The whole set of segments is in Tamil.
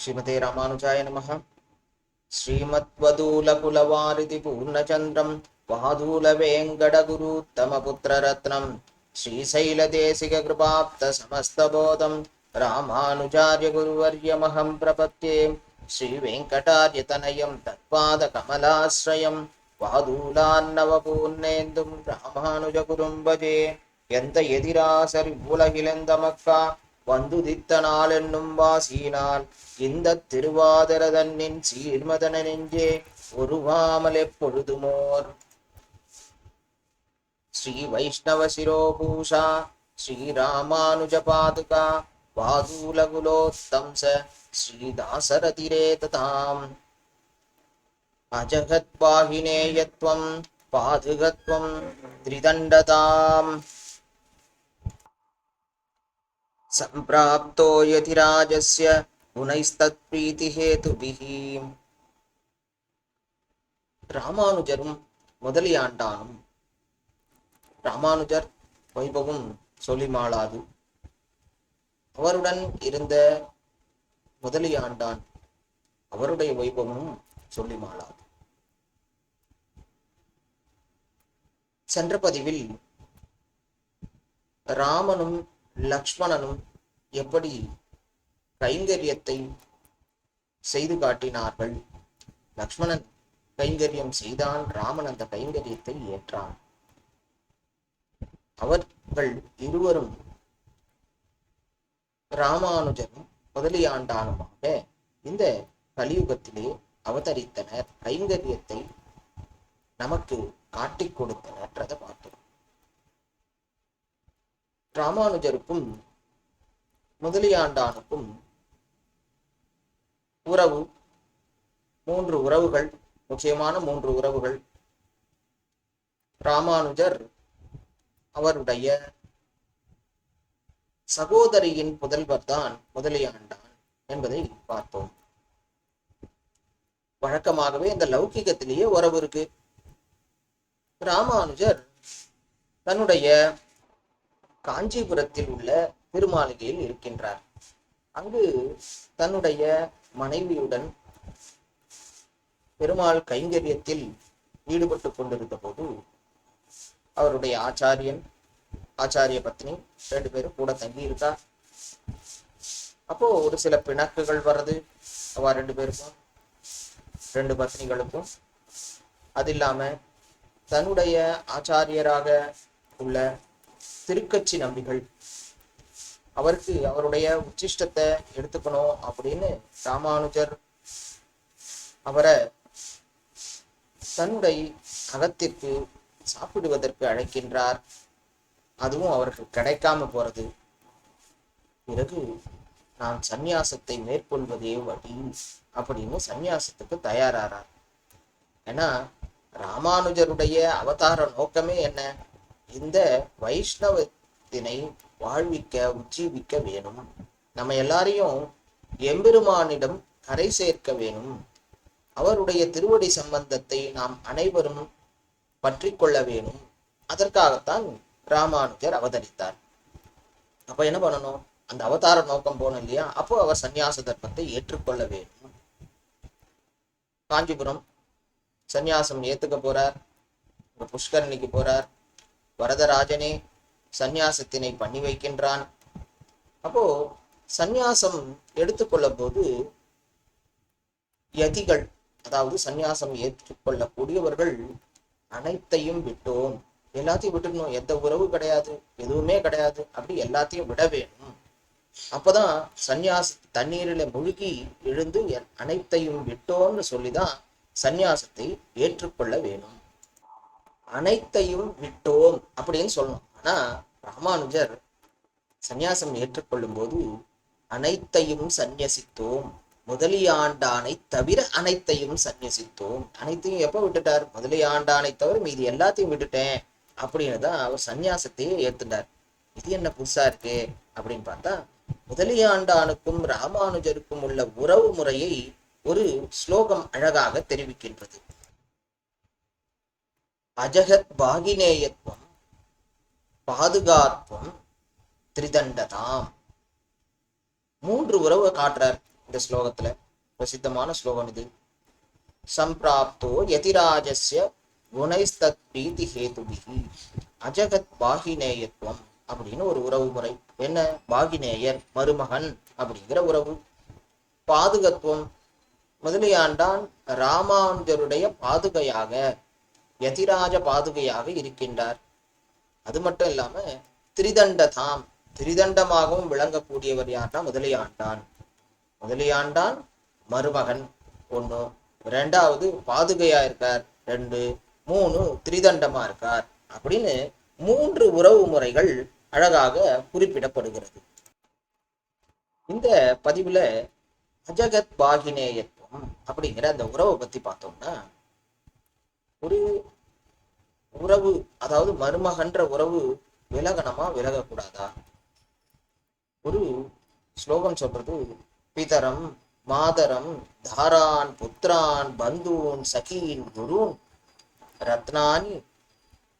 శ్రీమతే రామానుజాయ నమ. శ్రీమద్వదూల శ్రీమద్వదూలకులవారిది పూర్ణచంద్రం వాదూల వేంగడ గురుత్తమ పుత్రరత్నం శ్రీశైల దేశిక కృపాప్త సమస్త బోధం రామానుజార్య గురువర్యమహం ప్రపత్యే శ్రీ వెంకటార్య తనయం తత్పాద కమలాశ్రయం వాదూలాన్నవ వాదూలాన్నవపూర్ణేందుం రామానుజగురుం భజే. ఎంత ఎదిరా సరి ఎదిరాసరి మూలహిలందమక్క வந்துதித்த நாள் என்னும் வாசியினால் இந்த திருவாதரதன்னின் சீர்மதன நெஞ்சே உருவாமல் எப்பொழுதுமோர்? ஸ்ரீ வைஷ்ணவ சிரோபூஷா ஸ்ரீராமானுஜ பாதுகா வாதூலகுலோத்தம்ச ஸ்ரீதாசரதிரே ததாம் அஜகத்வாகினேயத்வம் பாதுகத்வம் திரிதண்டதாம். सम्प्राप्तो यतिराजस्य புனைஸ்தத்ப்ரீதிஹேதுபிஹ ராமானுஜரும் முதலியாண்டானும் ராமானுஜர் வைபவும் சொல்லிமாளாது அவருடன் இருந்த முதலியாண்டான் அவருடைய வைபவமும் சொல்லிமாளாது சென்ற பதிவில் ராமனும் லக்ஷ்மணனும் எப்படி கைங்கரியத்தை செய்து காட்டினார்கள்? லக்ஷ்மணன் கைங்கரியம் செய்தான் ராமன் அந்த கைங்கரியத்தை ஏற்றான். அவர்கள் இருவரும் ராமானுஜனும் முதலியாண்டானுமாக இந்த கலியுகத்திலே அவதரித்தனர். கைங்கரியத்தை நமக்கு காட்டிக் கொடுத்தனன்றதை பார்த்தோம் ராமானுஜருக்கும் முதலியாண்டானுக்கும் உறவு மூன்று உறவுகள் முக்கியமான மூன்று உறவுகள். ராமானுஜர் அவருடைய சகோதரியின் புதல்வர் தான் முதலியாண்டான் என்பதை பார்த்தோம். வழக்கமாகவே இந்த லௌகிகத்திலேயே உறவு இருக்கு. ராமானுஜர் தன்னுடைய காஞ்சிபுரத்தில் உள்ள திருமாளிகையில் இருக்கின்றார். அங்கு தன்னுடைய மனைவியுடன் பெருமாள் கைங்கரியத்தில் ஈடுபட்டு கொண்டிருந்த போது அவருடைய ஆச்சாரியன் ஆச்சாரிய பத்னி ரெண்டு பேரும் கூட தங்கி இருக்கா அப்போ ஒரு சில பிணக்குகள் வர்றது அவ ரெண்டு பேருக்கும் ரெண்டு பத்னிகளுக்கும் அது இல்லாம தன்னுடைய ஆச்சாரியராக உள்ள திருக்கட்சி நம்பிகள். அவருக்கு அவருடைய உச்சிஷ்டத்தை எடுத்துக்கணும் அப்படின்னு ராமானுஜர் அவரை தன்னுடைய அகத்திற்கு சாப்பிடுவதற்கு அழைக்கின்றார். அதுவும் அவருக்கு கிடைக்காம போறது. பிறகு நான் சந்நியாசத்தை மேற்கொள்வதே வழி அப்படின்னு சந்நியாசத்துக்கு தயாராறார். ஏன்னா ராமானுஜருடைய அவதார நோக்கமே என்ன? இந்த வைஷ்ணவத்தினை வாழ்விக்க உஜ்ஜீவிக்க வேணும். நம்ம எல்லாரையும் எம்பெருமானிடம் கரை சேர்க்க வேணும். அவருடைய திருவடி சம்பந்தத்தை நாம் அனைவரும் பற்றி கொள்ள வேணும். அதற்காகத்தான் ராமானுஜர் அவதரித்தார். அப்ப என்ன பண்ணணும்? அந்த அவதார நோக்கம் போனோம் இல்லையா? அப்போ அவர் சந்நியாச தர்மத்தை ஏற்றுக்கொள்ள வேண்டும். காஞ்சிபுரம் சந்நியாசம் ஏத்துக்க போறார். புஷ்கரணிக்கு போறார். வரதராஜனே சந்நியாசத்தினை பண்ணி வைக்கின்றான். அப்போ சந்நியாசம் எடுத்துக்கொள்ளும் போது யதிகள் அதாவது சந்நியாசம் ஏற்றுக்கொள்ளக்கூடியவர்கள் அனைத்தையும் விட்டோம். எல்லாத்தையும் விட்டுடணும். எந்த உறவு கிடையாது எதுவுமே கிடையாது. அப்படி எல்லாத்தையும் விட வேணும். அப்பதான் சந்நியாச தண்ணீரில முழுகி எழுந்து அனைத்தையும் விட்டோம்னு சொல்லிதான் சந்நியாசத்தை ஏற்றுக்கொள்ள வேணும். அனைத்தையும் விட்டோம் அப்படின்னு சொல்லணும். ஆனா ராமானுஜர் சந்நியாசம் ஏற்றுக்கொள்ளும் போது அனைத்தையும் சந்நியசித்தோம். முதலியாண்டானை தவிர அனைத்தையும் சந்நியசித்தோம். அனைத்தையும் எப்ப விட்டுட்டார்? முதலியாண்டானை தவிர மீதி எல்லாத்தையும் விட்டுட்டேன் அப்படின்னு தான் அவர் சந்நியாசத்தையே ஏத்துட்டார். இது என்ன புதுசா இருக்கு? அப்படின்னு பார்த்தா முதலியாண்டானுக்கும் ராமானுஜருக்கும் உள்ள உறவு முறையை ஒரு ஸ்லோகம் அழகாக தெரிவிக்கின்றது. அஜகத் பாகினேயத்துவம் பாதுகாத்துவம் திரிதண்டதாம். மூன்று உறவை காட்டுறார் இந்த ஸ்லோகத்துல. பிரசித்தமான ஸ்லோகம் இது. சம்பிராப்தோ யதிராஜஸ்ய குணைஸ்தத் பிரீதி ஹேதுபிகி அஜகத் பாகினேயத்துவம் அப்படின்னு ஒரு உறவு முறை. என்ன? பாகினேயர் மருமகன் அப்படிங்கிற உறவு. பாதுகத்துவம். முதலியாண்டான் ராமானுஜருடைய பாதுகையாக யதிராஜ பாதுகையாக இருக்கின்றார். அது மட்டும் இல்லாம திரிதண்ட தாம் திரிதண்டமாகவும் விளங்கக்கூடியவர் யார்னா முதலியாண்டான் முதலியாண்டான் மருமகன் ஒண்ணு. ரெண்டாவது பாதுகையா இருக்கார். ரெண்டு மூணு திரிதண்டமா இருக்கார். அப்படின்னு மூன்று உறவு முறைகள் அழகாக குறிப்பிடப்படுகிறது. இந்த பதிவுல அஜகத் பாகினேயத்துவம் அப்படிங்கிற அந்த உறவை பத்தி பார்த்தோம்னா ஒரு உறவு அதாவது மருமகன்ற உறவு விலகணமா விலகக்கூடாதா? ஒரு ஸ்லோகம் சொல்றது பிதரம் மாதரம் தாரான் புத்திரான் பந்தூன் சகீன் குருன் ரத்னானி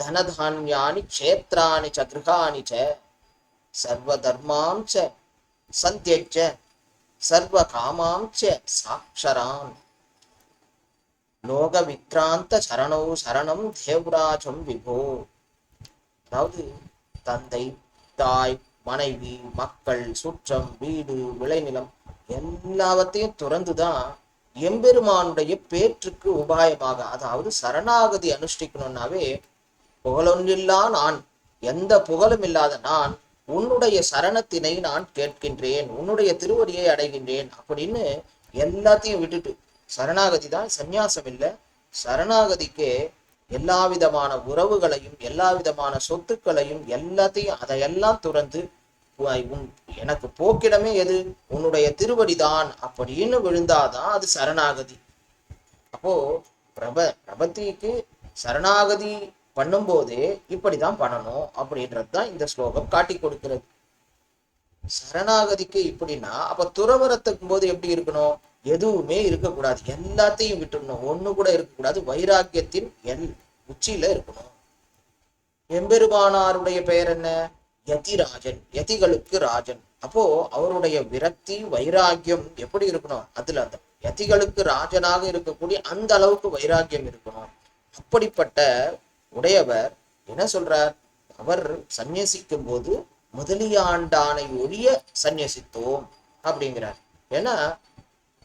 தனதானியானி க்ஷேத்ராணி ச கிருகாணி ச சர்வதர்மாம் ச சந்தியஜ சர்வ காமாம் ச சாட்சரான் லோக விக்ராந்த சரணோ சரணம் தேவராஜம் விபோ. அதாவது தந்தை தாய் மனைவி மக்கள் சுற்றம் வீடு விளைநிலம் எல்லாவற்றையும் துறந்துதான் எம்பெருமானுடைய பேற்றுக்கு உபாயமாக அதாவது சரணாகதி அனுஷ்டிக்கணும்னாவே புகழொன்றில்லா நான் எந்த புகழும் இல்லாத நான் உன்னுடைய சரணத்தினை நான் கேட்கின்றேன் உன்னுடைய திருவடியை அடைகின்றேன் அப்படின்னு எல்லாத்தையும் விட்டுட்டு சரணாகதி தான் சந்நியாசம் இல்லை. சரணாகதிக்கு எல்லா விதமான உறவுகளையும் எல்லா விதமான சொத்துக்களையும் எல்லாத்தையும் அதையெல்லாம் துறந்து உன் எனக்கு போக்கிடமே எது? உன்னுடைய திருவடிதான் அப்படின்னு விழுந்தாதான் அது சரணாகதி. அப்போ பிரப பிரபத்திக்கு சரணாகதி பண்ணும்போதே இப்படிதான் பண்ணணும் அப்படின்றது தான் இந்த ஸ்லோகம் காட்டி கொடுக்கிறது. சரணாகதிக்கு இப்படின்னா அப்ப துறவரத்துக்கும் போது எப்படி இருக்கணும்? எதுவுமே இருக்கக்கூடாது. எல்லாத்தையும் விட்டுடணும். ஒண்ணு கூட இருக்கக்கூடாது. வைராக்கியத்தின் எல் உச்சியில இருக்கணும். எம்பெருமானாருடைய பெயர் என்ன? யதிராஜன். யதிகளுக்கு ராஜன். அப்போ அவருடைய விரக்தி வைராக்கியம் எப்படி இருக்கணும்? அதுல அந்த யதிகளுக்கு ராஜனாக இருக்கக்கூடிய அந்த அளவுக்கு வைராக்கியம் இருக்கணும். அப்படிப்பட்ட உடையவர் என்ன சொல்றார்? அவர் சந்நியசிக்கும் போது முதலியாண்டானை ஒழிய சந்நியசித்தோம் அப்படிங்கிறார். ஏன்னா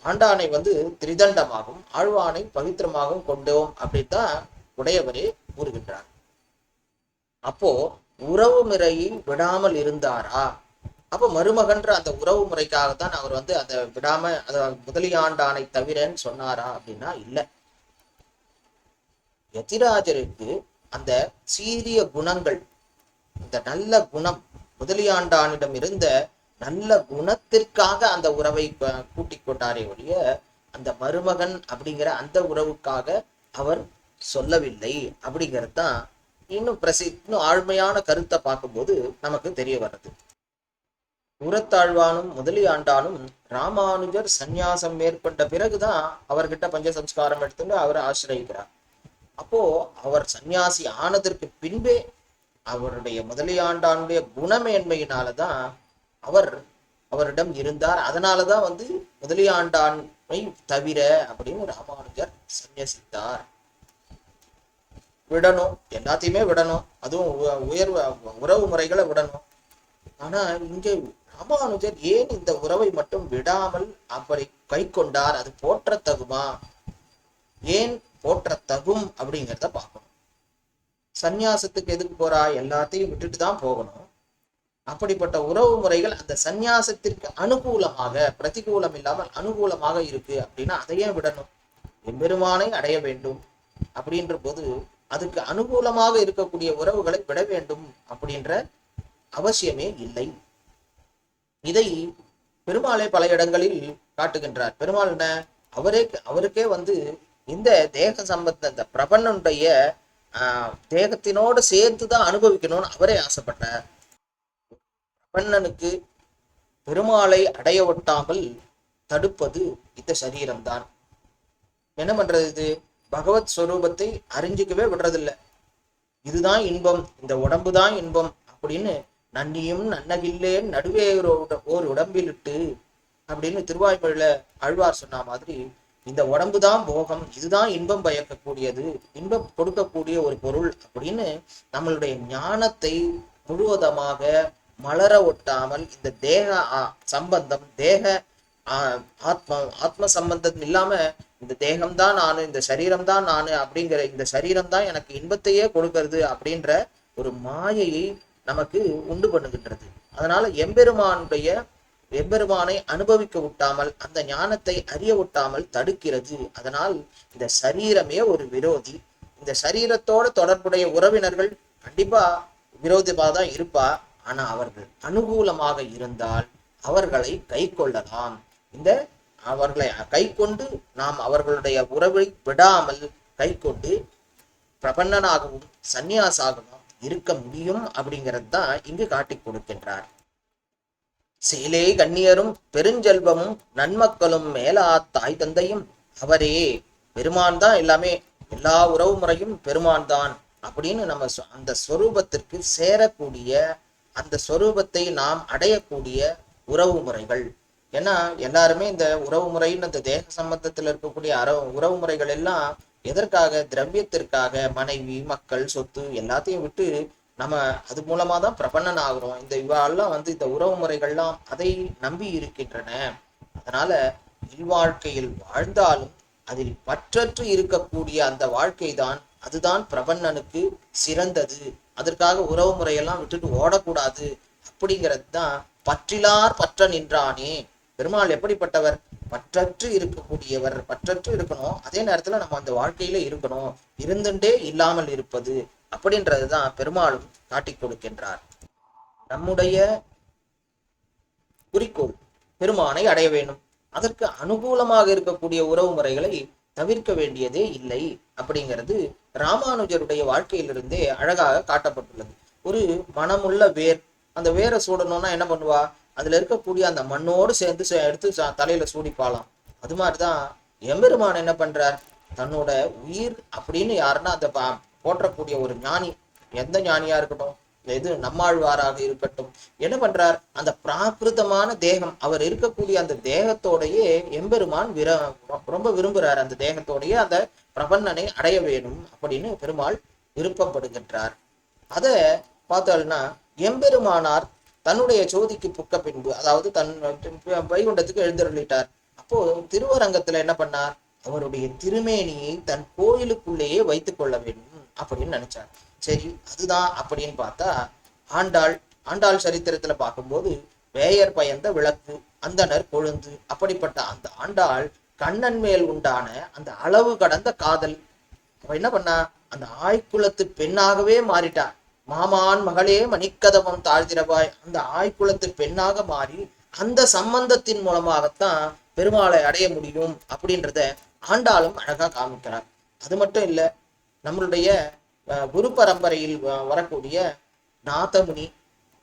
ஆண்டானை வந்து திரிதண்டமாகவும் ஆழ்வானை பவித்திரமாகவும் கொண்டோம் அப்படின்னு தான் உடையவரே கூறுகின்றார். அப்போ உறவு முறையை விடாமல் இருந்தாரா? அப்ப மருமகன்ற அந்த உறவு முறைக்காக தான் அவர் வந்து அந்த விடாம அத முதலியாண்டானை தவிரன்னு சொன்னாரா அப்படின்னா இல்ல. யதிராஜருக்கு அந்த சீரிய குணங்கள் இந்த நல்ல குணம் முதலியாண்டானிடம் இருந்த நல்ல குணத்திற்காக அந்த உறவை கூட்டிக் கொண்டாரே ஒழிய அந்த மருமகன் அப்படிங்கிற அந்த உறவுக்காக அவர் சொல்லவில்லை அப்படிங்கிறது தான் இன்னும் பிரசி இன்னும் ஆழ்மையான கருத்தை பார்க்கும்போது நமக்கு தெரிய வர்றது. உரத்தாழ்வானும் முதலியாண்டானும் ராமானுஜர் சந்நியாசம் மேற்கொண்ட பிறகுதான் அவர்கிட்ட பஞ்சசம்ஸ்காரம் எடுத்துட்டு அவரை ஆசிரியிக்கிறார். அப்போ அவர் சந்நியாசி ஆனதற்கு பின்பே அவருடைய முதலியாண்டானுடைய குணமேன்மையினாலதான் அவர் அவரிடம் இருந்தார். அதனாலதான் வந்து முதலியாண்டான்மை தவிர அப்படின்னு ராமானுஜர் சந்நியசித்தார் விடணும். எல்லாத்தையுமே விடணும். அதுவும் உ- உயர்வு உறவு முறைகளை விடணும். ஆனா இங்கே ராமானுஜர் ஏன் இந்த உறவை மட்டும் விடாமல் அப்படி கை கொண்டார்? அது போற்றத்தகுமா? ஏன் போற்ற தகும் அப்படிங்கிறத பார்க்கணும். சந்நியாசத்துக்கு எதுக்கு போறா? எல்லாத்தையும் விட்டுட்டு தான் போகணும். அப்படிப்பட்ட உறவு முறைகள் அந்த சந்நியாசத்திற்கு அனுகூலமாக பிரதிகூலம் இல்லாமல் அனுகூலமாக இருக்கு அப்படின்னா அதையே விடணும். எம்பெருமானை அடைய வேண்டும் அப்படின்ற போது அதுக்கு அனுகூலமாக இருக்கக்கூடிய உறவுகளை விட வேண்டும் அப்படின்ற அவசியமே இல்லை. இதை பெருமாளை பல இடங்களில் காட்டுகின்றார். பெருமாள் என்ன? அவரே அவருக்கே வந்து இந்த தேக சம்பந்த இந்த பிரபன்னனுடைய ஆஹ், தேகத்தினோடு சேர்த்து தான் அனுபவிக்கணும்னு அவரே ஆசைப்பட்டார். பிரபன்னனுக்கு பெருமாளை அடைய ஒட்டாமல் தடுப்பது இந்த சரீரம்தான். என்ன பண்றது இது? பகவத் ஸ்வரூபத்தை அறிஞ்சிக்கவே விடுறதில்ல. இதுதான் இன்பம் இந்த உடம்பு தான் இன்பம் அப்படின்னு நன்னியும் நன்னகில்லே நடுவே ஓர் உடம்பிலிட்டு அப்படின்னு திருவாய்மொழியில அழ்வார் சொன்ன மாதிரி இந்த உடம்பு தான் போகம் இதுதான் இன்பம் பயக்கக்கூடியது இன்பம் கொடுக்கக்கூடிய ஒரு பொருள் அப்படின்னு நம்மளுடைய ஞானத்தை முழுவதமாக மலர ஒட்டாமல் இந்த தேக சம்பந்தம் தேக ஆ- ஆத்ம ஆத்ம சம்பந்தம் இல்லாம இந்த தேகம்தான் நானு இந்த சரீரம் தான் நானு அப்படிங்கிற இந்த சரீரம் தான் எனக்கு இன்பத்தையே கொடுக்கறது அப்படின்ற ஒரு மாயையை நமக்கு உண்டு பண்ணுகின்றது. அதனால எம்பெருமானுடைய எம்பெருமானை அனுபவிக்க விட்டாமல் அந்த ஞானத்தை அறிய விட்டாமல் தடுக்கிறது. அதனால் இந்த சரீரமே ஒரு விரோதி. இந்த சரீரத்தோட தொடர்புடைய உறவினர்கள் கண்டிப்பா விரோதியாக தான் இருப்பா. ஆனா அவர்கள் அனுகூலமாக இருந்தால் அவர்களை கை கொள்ளலாம் இந்த அவர்களை கை கொண்டு நாம் அவர்களுடைய உறவை விடாமல் கை கொண்டு பிரபன்னனாகவும் சந்நியாசாகவும் இருக்க முடியும் அப்படிங்கிறது தான் இங்கு காட்டிக் கொடுக்கின்றார். செயலே கண்ணியரும் பெருஞ்செல்வமும் நன்மக்களும் மேலா தாய் தந்தையும் அவரே. பெருமான் தான் எல்லாமே. எல்லா உறவு முறையும் பெருமான் தான் அப்படின்னு நம்ம சொ- அந்த ஸ்வரூபத்திற்கு சேரக்கூடிய அந்த ஸ்வரூபத்தை நாம் அடையக்கூடிய உறவு முறைகள். ஏன்னா எல்லாருமே இந்த உறவு முறைன்னு அந்த தேக சம்பந்தத்தில் இருக்கக்கூடிய அற உறவு முறைகள் எல்லாம் எதற்காக? திரவியத்திற்காக. மனைவி மக்கள் சொத்து எல்லாத்தையும் விட்டு நம்ம அது மூலமா தான் பிரபன்னன் ஆகுறோம். இந்த இவாள்லாம் வந்து இந்த உறவு முறைகள்லாம் அதை நம்பி இருக்கின்றன. அதனால இல்வாழ்க்கையில் வாழ்ந்தாலும் அதில் பற்றற்று இருக்கக்கூடிய அந்த வாழ்க்கை தான் அதுதான் பிரபன்னனுக்கு சிறந்தது. அதற்காக உறவு முறையெல்லாம் விட்டுட்டு ஓடக்கூடாது அப்படிங்கிறது தான் பற்றிலார் பற்ற நின்றானே. பெருமாள் எப்படிப்பட்டவர்? பற்றற்று இருக்கக்கூடியவர் பற்றற்று இருக்கணும். அதே நேரத்துல நம்ம அந்த வாழ்க்கையில இருக்கணும். இருந்துட்டே இல்லாமல் இருப்பது அப்படின்றதுதான் பெருமாளும் காட்டிக் கொடுக்கின்றார். நம்முடைய குறிக்கோள் பெருமானை அடைய வேண்டும். அதற்கு அனுகூலமாக இருக்கக்கூடிய உறவு முறைகளை தவிர்க்க வேண்டியதே இல்லை அப்படிங்கிறது ராமானுஜருடைய வாழ்க்கையிலிருந்தே அழகாக காட்டப்பட்டுள்ளது. ஒரு மனமுள்ள வேர் அந்த வேரை சூடணும்னா என்ன பண்ணுவா? அதுல இருக்கக்கூடிய அந்த மண்ணோடு சேர்ந்து எடுத்து சா- தலையில சூடிப்பாலாம் அது மாதிரிதான் எம்பெருமான் என்ன பண்றார்? தன்னோட உயிர் அப்படின்னு யாருன்னா அந்த போற்றக்கூடிய ஒரு ஞானி. எந்த ஞானியா இருக்கட்டும் இது நம்மாழ்வாராக இருக்கட்டும். என்ன பண்றார்? அந்த பிராகிருதமான தேகம் அவர் இருக்கக்கூடிய அந்த தேகத்தோடையே எம்பெருமான் விர ரொம்ப விரும்புறார். அந்த தேகத்தோடையே அந்த பிரபன்னனை அடைய வேணும் அப்படின்னு பெருமாள் விருப்பப்படுகின்றார். அத பார்த்தோம்னா எம்பெருமானார் தன்னுடைய ஜோதிக்கு புக்க பின்பு அதாவது தன் வைகுண்டத்துக்கு எழுந்தருளிட்டார். அப்போ திருவரங்கத்துல என்ன பண்ணார்? அவருடைய திருமேனியை தன் கோயிலுக்குள்ளேயே வைத்துக் கொள்ள வேண்டும். அப்படின்னு நினைச்சார் சரி அதுதான் அப்படின்னு பார்த்தா ஆண்டாள் ஆண்டாள் சரித்திரத்துல பார்க்கும்போது வேயர் பயந்த விளக்கு அந்தணர் கொழுந்து அப்படிப்பட்ட அந்த ஆண்டாள் கண்ணன் மேல் உண்டான அந்த அளவு கடந்த காதல். அவ என்ன பண்ணா அந்த ஆய்குலத்து பெண்ணாகவே மாறிட்டா. மாமான் மகளே மணிக்கதவம் தாழ்த்திரவாய் அந்த ஆய்குலத்து பெண்ணாக மாறி அந்த சம்பந்தத்தின் மூலமாகத்தான் பெருமாளை அடைய முடியும் அப்படின்றத ஆண்டாளும் அழகா காமிக்கிறார். அது மட்டும் இல்ல நம்மளுடைய அஹ், குரு பரம்பரையில் வரக்கூடிய நாதமுனி.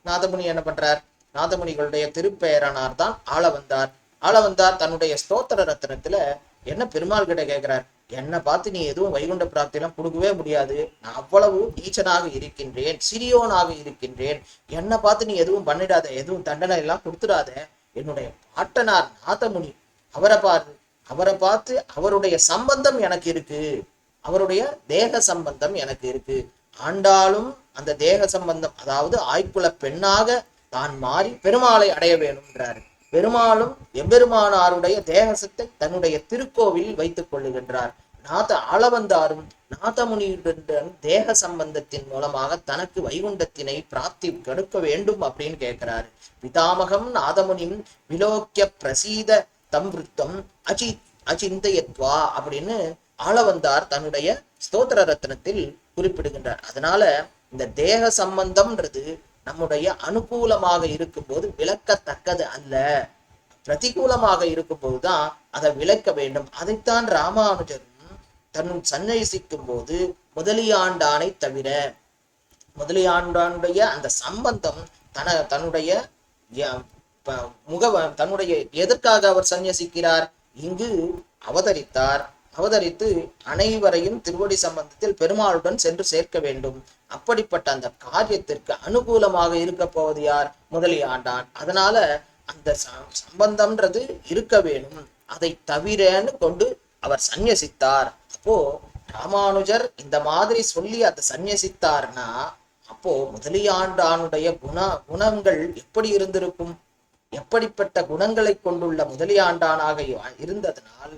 நாதமுனி என்ன பண்றார்? நாதமுனிகளுடைய திருப்பெயரனார் தான் ஆள வந்தார் ஆள வந்தார் தன்னுடைய ஸ்தோத்திர ரத்னத்துல என்ன பெருமாள் கிட்ட கேட்கிறார் என்னை பார்த்து நீ எதுவும் வைகுண்ட பிராப்தியெல்லாம் கொடுக்கவே முடியாது. நான் அவ்வளவு நீச்சனாக இருக்கின்றேன் சிறியோனாக இருக்கின்றேன். என்னை பார்த்து நீ எதுவும் பண்ணிடாத எதுவும் தண்டனை எல்லாம் கொடுத்துடாத. என்னுடைய பாட்டனார் நாதமுனி. அவரை பாரு அவரை பார்த்து அவருடைய சம்பந்தம் எனக்கு இருக்கு. அவருடைய தேக சம்பந்தம் எனக்கு இருக்கு. ஆண்டாலும் அந்த தேக சம்பந்தம் அதாவது ஆய்க்குல பெண்ணாக தான் மாறி பெருமாளை அடைய வேணும்ன்றாரு பெருமாளும் எம்பெருமானாருடைய தேகசத்தை தன்னுடைய திருக்கோவிலில் வைத்துக் கொள்ளுகின்றார். நாத ஆளவந்தாரும் நாதமுனியுடன் தேக சம்பந்தத்தின் மூலமாக தனக்கு வைகுண்டத்தினை பிராப்தி கெடுக்க வேண்டும் அப்படின்னு கேட்கிறாரு. பிதாமகம் நாதமுனிம் விலோக்கிய பிரசீத தம்ருத்தம் அஜி அச்சிந்தயத்வா அப்படின்னு ஆளவந்தார் தன்னுடைய ஸ்தோத்திர ரத்னத்தில் குறிப்பிடுகின்றார். அதனால இந்த தேக சம்பந்தம்ன்றது நம்முடைய அனுகூலமாக இருக்கும்போது விளக்கத்தக்கது அல்ல. பிரதிகூலமாக இருக்கும்போதுதான் அதை விளக்க வேண்டும். அதைத்தான் ராமானுஜரும் தன் சன்னயிசிக்கும் போது முதலியாண்டானை தவிர முதலியாண்டானுடைய அந்த சம்பந்தம் தன தன்னுடைய முக தன்னுடைய எதற்காக அவர் சந்நியசிக்கிறார்? இங்கு அவதரித்தார். அவதரித்து அனைவரையும் திருவடி சம்பந்தத்தில் பெருமாளுடன் சென்று சேர்க்க வேண்டும். அப்படிப்பட்ட அந்த காரியத்திற்கு அனுகூலமாக இருக்க போவது யார்? முதலியாண்டான் அதனால அந்த சம்பந்தம்ன்றது இருக்க வேணும். அதை தவிரன்னு கொண்டு அவர் சந்நியசித்தார். அப்போ ராமானுஜர் இந்த மாதிரி சொல்லி அதை சந்நியசித்தார்னா அப்போ முதலியாண்டானுடைய குண குணங்கள் எப்படி இருந்திருக்கும்? எப்படிப்பட்ட குணங்களை கொண்டுள்ள முதலியாண்டானாக இருந்ததனால்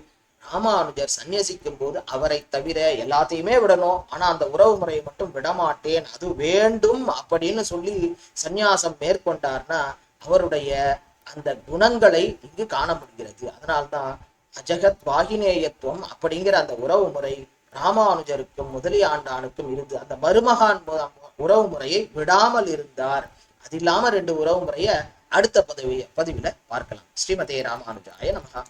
ராமானுஜர் சன்னியசிக்கும் போது அவரை தவிர எல்லாத்தையுமே விடணும். ஆனா அந்த உறவு முறையை மட்டும் விடமாட்டேன். அது வேண்டும் அப்படின்னு சொல்லி சந்நியாசம் மேற்கொண்டார்னா அவருடைய அந்த குணங்களை இங்கு காண முடிகிறது அதனால்தான் அஜகத் வாகினேயத்துவம் அப்படிங்கிற அந்த உறவு முறை ராமானுஜருக்கும் முதலியாண்டானுக்கும் இருந்து அந்த மருமகான் உறவு முறையை விடாமல் இருந்தார். அது இல்லாம ரெண்டு உறவு முறைய அடுத்த பதவி பதிவில பார்க்கலாம். ஸ்ரீமதே ராமானுஜாய நமகா